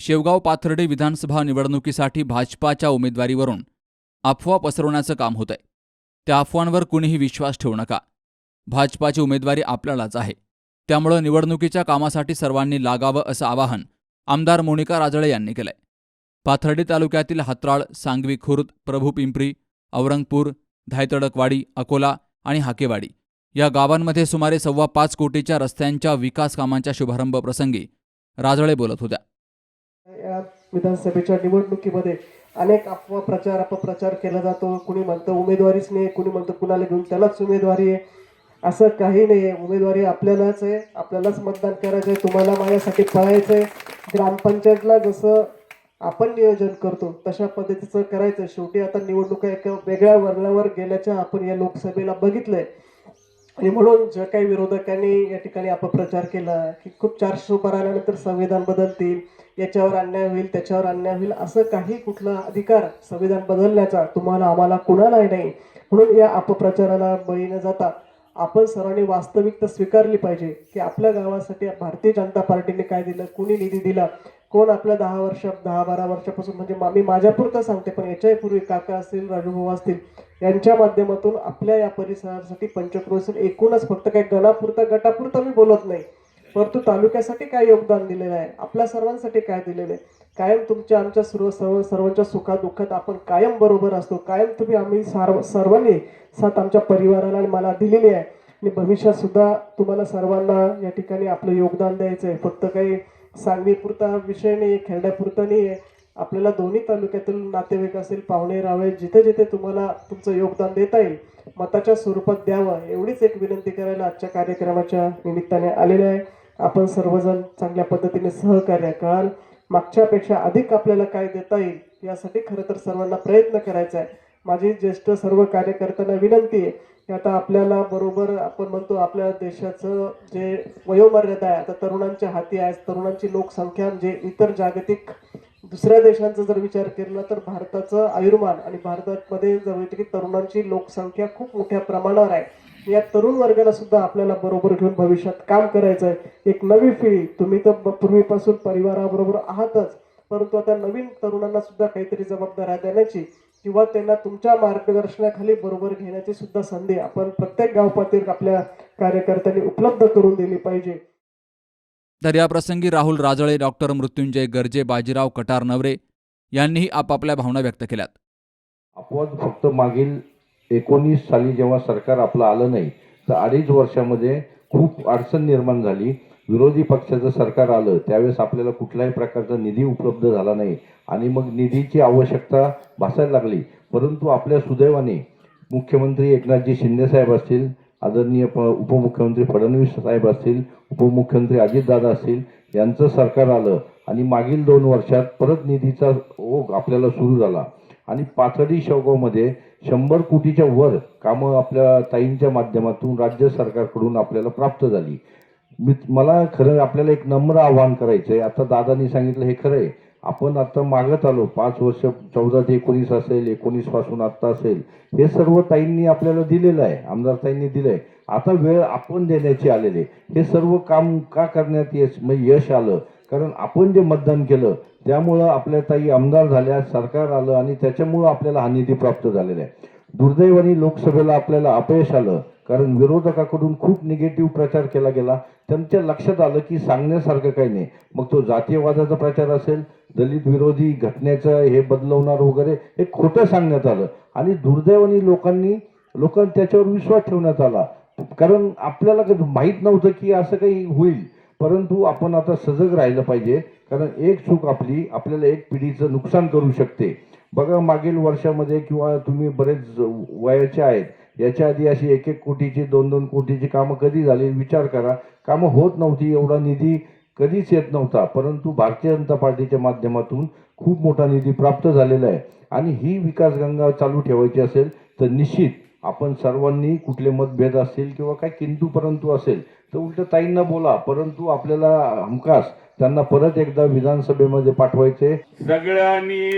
शेवगाव पाथर्डी विधानसभा निवडणुकीसाठी भाजपाच्या उमेदवारीवरून अफवा पसरवण्याचं काम होतंय. त्या अफवांवर कुणीही विश्वास ठेवू नका. भाजपाची उमेदवारी आपल्यालाच आहे. त्यामुळं निवडणुकीच्या कामासाठी सर्वांनी लागावं असं आवाहन आमदार मोनिका राजळे यांनी केलंय. पाथर्डी तालुक्यातील हात्राळ सांगवी खुर्द प्रभू पिंपरी औरंगपूर धायतडकवाडी अकोला आणि हाकेवाडी या गावांमध्ये सुमारे सव्वा पाच कोटीच्या रस्त्यांच्या विकास कामांच्या शुभारंभ प्रसंगी राजळे बोलत होत्या. या विधानसभेच्या निवडणुकीमध्ये अनेक अफवा प्रचार अपप्रचार केला जातो. कुणी म्हणतं उमेदवारीच नाही कुणी म्हणतं कुणाला घेऊन त्यालाच उमेदवारी आहे. असं काही नाही. आहे उमेदवारी आपल्यालाच आहे. आपल्यालाच मतदान करायचं आहे तुम्हाला माझ्यासाठी पळायचं आहे ग्रामपंचायतला जसं आपण नियोजन करतो तशा पद्धतीचं करायचं शेवटी आता निवडणुका एका वेगळ्या वर्णावर गेल्याच्या आपण या लोकसभेला बघितलंय. आणि म्हणून ज्या काही विरोधकांनी या ठिकाणी अपप्रचार केला की खूप चारशे उभं राहिल्यानंतर संविधान बदलतील याच्यावर अन्याय होईल त्याच्यावर अन्याय होईल असं काही कुठला अधिकार संविधान बदलण्याचा तुम्हाला आम्हाला कुणालाही नाही. म्हणून या अपप्रचाराला बळी न जाता आपण सर्वांनी वास्तविकता स्वीकारली पाहिजे की आपल्या गावासाठी भारतीय जनता पार्टीने काय दिलं कुणी निधी दिला कोण आपल्या दहा वर्ष दहा बारा वर्षापासून म्हणजे मा- मी माझ्यापुरतं सांगते पण याच्याही पूर्वी काका असतील राजूभाऊ असतील यांच्या माध्यमातून आपल्या या परिसरासाठी पंचक्रोशील एकूणच फक्त काही गणापुरता गटापुरता मी बोलत नाही. परंतु तालुक्यासाठी काय योगदान दिलेलं आहे? आपल्या सर्वांसाठी काय दिलेलं आहे? कायम तुमच्या आमच्या सर्व सर्व सर्वांच्या सुखादुःखात आपण कायम बरोबर असतो. कायम तुम्ही आम्ही सर्व सर्वांनी साथ आमच्या परिवाराला आणि मला दिलेली आहे. आणि भविष्यात सुद्धा तुम्हाला सर्वांना या ठिकाणी आपलं योगदान द्यायचं आहे. फक्त काही सांगलीपुरता विषय नाही नाही आहे आपल्याला दोन्ही तालुक्यातील नातेवाईक असेल पाहुणे रावे जिथे जिथे तुम्हाला तुमचं योगदान देता येईल मताच्या स्वरूपात द्यावं एवढीच एक विनंती करायला आजच्या कार्यक्रमाच्या निमित्ताने आलेले आहे. आपण सर्वजण चांगल्या पद्धतीने सहकार्य कराल. मागच्यापेक्षा अधिक आपल्याला काय देता येईल यासाठी खरं तर सर्वांना प्रयत्न करायचा आहे. माझी ज्येष्ठ सर्व कार्यकर्त्यांना विनंती आहे की आता आपल्याला बरोबर आपण म्हणतो आपल्या देशाचं जे वयोमर्यादा आहे आता तरुणांच्या हाती आहे तरुणांची लोकसंख्या म्हणजे इतर जागतिक दुसऱ्या देशांचा जर विचार केला तर भारताचं आयुर्मान आणि भारतामध्ये जर की तरुणांची लोकसंख्या खूप मोठ्या प्रमाणावर आहे. या तरुण वर्गाला सुद्धा आपल्याला बरोबर घेऊन भविष्यात काम करायचं आहे. एक नवी पिढी तुम्ही तर पूर्वीपासून परिवाराबरोबर आहातच परंतु आता नवीन तरुणांना सुद्धा काहीतरी जबाबदाऱ्या देण्याची किंवा त्यांना तुमच्या मार्गदर्शनाखाली बरोबर घेण्याची सुद्धा संधी आपण प्रत्येक गाव पातळीवर आपल्या कार्यकर्त्यांनी उपलब्ध करून दिली पाहिजे. तर याप्रसंगी राहुल राजळे डॉक्टर मृत्युंजय गर्जे बाजीराव कटार नवरे यांनीही आपापल्या भावना व्यक्त केल्यात. अपवाद फक्त मागील एकोणीस साली जेव्हा सरकार आपलं आलं नाही तर अडीच वर्षामध्ये खूप अडचण निर्माण झाली. विरोधी पक्षाचं सरकार आलं त्यावेळेस आपल्याला कुठल्याही प्रकारचा निधी उपलब्ध झाला नाही. आणि मग निधीची आवश्यकता भासायला लागली. परंतु आपल्या सुदैवाने मुख्यमंत्री एकनाथजी शिंदेसाहेब असतील आदरणीय प उपमुख्यमंत्री फडणवीस साहेब असतील उपमुख्यमंत्री अजितदादा असतील यांचं सरकार आलं आणि मागील दोन वर्षात परत निधीचा ओघ आपल्याला सुरू झाला. आणि पाथडी शेवगावमध्ये शंभर कोटीच्या वर कामं आपल्या ताईंच्या माध्यमातून राज्य सरकारकडून आपल्याला प्राप्त झाली. मी मला खरं आपल्याला एक नम्र आव्हान करायचं आहे आता दादानी सांगितलं हे खरं आहे आपण आता मागत आलो पाच वर्ष चौदा ते एकोणीस असेल एकोणीसपासून आत्ता असेल. हे सर्व ताईंनी आपल्याला दिलेलं आहे. आमदार ताईंनी दिलंय. आता वेळ आपण देण्याची आलेले हे सर्व काम का करण्यात यश म्हणजे यश आलं? कारण आपण जे मतदान केलं त्यामुळं आपल्या ताई आमदार झाल्या सरकार आलं आणि त्याच्यामुळं आपल्याला हा निधी प्राप्त झालेला आहे. दुर्दैवाने लोकसभेला आपल्याला अपयश आलं. कारण विरोधकाकडून खूप निगेटिव्ह प्रचार केला गेला. त्यांच्या लक्षात आलं की सांगण्यासारखं काही नाही. मग तो जातीयवादाचा प्रचार असेल दलित विरोधी घटनेचं हे बदलवणार वगैरे हे खोटं सांगण्यात आलं. आणि दुर्दैवाने लोकांनी लोकांनी त्याच्यावर विश्वास ठेवण्यात आला. कारण आपल्याला कधी माहीत नव्हतं की असं काही होईल. परंतु आपण आता सजग राहिलं पाहिजे. कारण एक चूक आपली आपल्याला एक पिढीचं नुकसान करू शकते. बघा मागील वर्षामध्ये किंवा तुम्ही बरेच वयाचे आहेत याच्या आधी अशी एक एक कोटीची दोन दोन कोटीची कामं कधी झाली? विचार करा. कामं होत नव्हती एवढा निधी कधीच येत नव्हता परंतु भारतीय जनता पार्टीच्या माध्यमातून खूप मोठा निधी प्राप्त झालेला आहे. आणि ही विकासगंगा चालू ठेवायची असेल तर निश्चित आपण सर्वांनी कुठले मतभेद असतील किंवा काय किंतू परंतु असेल तर उलट ताईंना बोला. परंतु आपल्याला हमखास त्यांना परत एकदा विधानसभेमध्ये पाठवायचे सगळ्यांनी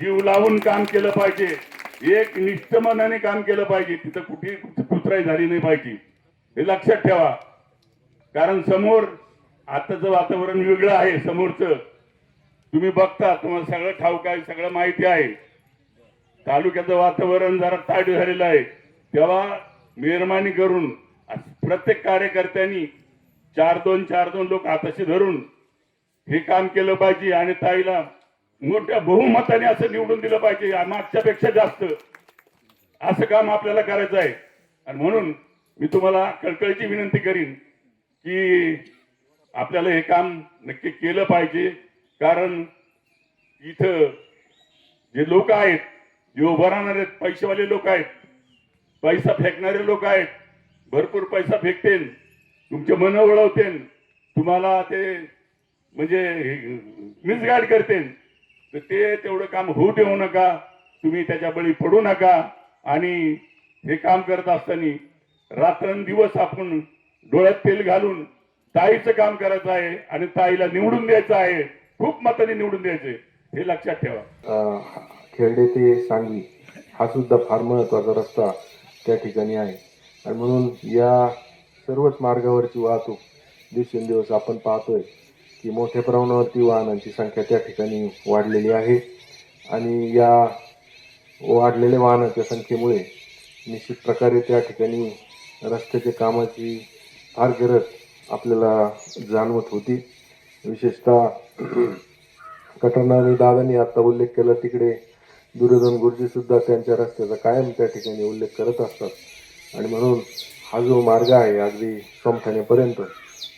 जीव लावून काम केलं पाहिजे. एक निष्ठ मनाने काम केलं पाहिजे. तिथं कुठे कुत्राई झाली नाही पाहिजे. हे लक्षात ठेवा. कारण समोर आताचं वातावरण वेगळं आहे समोरचं. तुम्ही बघता तुम्हाला सगळं ठाऊक आहे सगळं माहिती आहे. तालुक्याचं वातावरण जरा ताट झालेलं आहे. तेव्हा मेहरबानी करून प्रत्येक कार्यकर्त्यांनी चार दोन चार दोन लोक हाताशी धरून हे काम केलं पाहिजे आणि ताईला मोठ्या बहुमताने असं निवडून दिलं पाहिजे मागच्यापेक्षा जास्त. असं काम आपल्याला करायचं आहे. आणि म्हणून मी तुम्हाला कळकळीची विनंती करीन की आपल्याला हे काम नक्की केलं पाहिजे. कारण इथं जे लोक आहेत जे उभं राहणारे आहेत, पैसेवाले लोक आहेत पैसा फेकणारे लोक आहेत भरपूर पैसा फेकतेन तुमचे मन वळवतेन तुम्हाला ते म्हणजे मिसगाईड करतेन. तर ते तेवढं काम होऊ देऊ नका. तुम्ही त्याच्या बळी पडू नका. आणि हे काम करत असताना रात्रंदिवस आपण डोळ्यात तेल घालून ताईचं काम करायचं आहे आणि ताईला निवडून द्यायचं आहे. खूप मताने निवडून द्यायचे. हे लक्षात ठेवा. खेळडे ते सांगली हा सुद्धा फार महत्त्वाचा रस्ता त्या ठिकाणी आहे. आणि म्हणून या सर्वच मार्गावरची वाहतूक दिवसेंदिवस आपण पाहतोय. की मोठ्या प्रमाणावरती वाहनांची संख्या त्या ठिकाणी वाढलेली आहे. आणि या वाढलेल्या वाहनांच्या संख्येमुळे निश्चित प्रकारे त्या ठिकाणी रस्त्याच्या कामाची फार गरज आपल्याला जाणवत होती. विशेषतः कटरनानी दादांनी आत्ता उल्लेख केला तिकडे दुर्योधन गुरुजीसुद्धा त्यांच्या रस्त्याचा कायम त्या ठिकाणी उल्लेख करत असतात. आणि म्हणून हा जो मार्ग आहे अगदी सोमठाण्यापर्यंत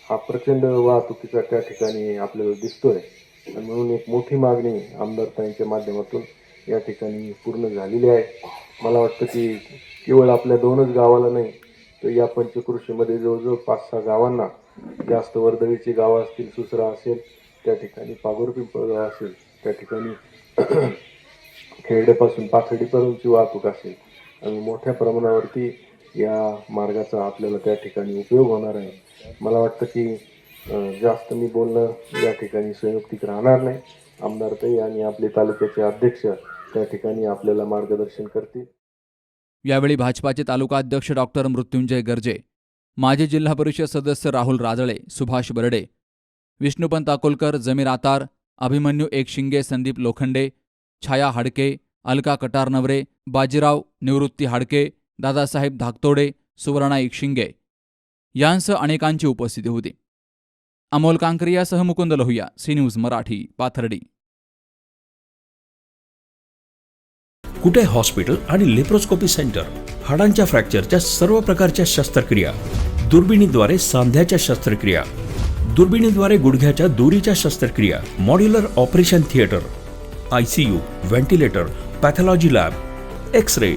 हा प्रचंड वाहतुकीचा त्या ठिकाणी आपल्याला दिसतोय. आणि म्हणून एक मोठी मागणी आमदारताईंच्या माध्यमातून या ठिकाणी पूर्ण झालेली आहे. मला वाटतं की केवळ आपल्या दोनच गावाला नाही तर या पंचकृषीमध्ये जवळजवळ पाच सहा गावांना जास्त वर्दळीची गावं असतील सुसरा असेल त्या ठिकाणी पागोर पिंपळगाव असेल त्या ठिकाणी खेरड्यापासून पाथर्डीपर्यंतची वाहतूक असेल. आणि मोठ्या प्रमाणावरती या मार्गाचा आपल्याला त्या ठिकाणी उपयोग होणार आहे. मला वाटतं की जास्त मी बोलणं या ठिकाणी संयुक्तिक राहणार नाही. आमदारताई आणि आपले तालुक्याचे अध्यक्ष त्या ठिकाणी आपल्याला मार्गदर्शन करतील. यावेळी भाजपाचे तालुका अध्यक्ष डॉक्टर मृत्युंजय गर्जे माजी जिल्हा परिषद सदस्य राहुल राजळे सुभाष बर्डे विष्णुपंत अकोलकर जमीर आतार अभिमन्यू एक शिंगे संदीप लोखंडे छाया हाडके अलका कटारनवरे बाजीराव निवृत्ती हाडके दादासाहेब धाकतोडे सुवर्णा एक शिंगे यांसह अनेकांची उपस्थिती होती. Amol कांकरियासह Mukund Lohia C news Marathi Pathardi. Kute hospital आणि लेप्रोस्कोपी सेंटर? हाडांच्या फ्रॅक्चरच्या सर्व प्रकारच्या शस्त्रक्रिया. दुर्बिणीद्वारे सांध्याच्या शस्त्रक्रिया. दुर्बिणीद्वारे गुडघ्याच्या दोरीच्या शस्त्रक्रिया. Modular operation theatre. I C U ventilator pathology lab. X ray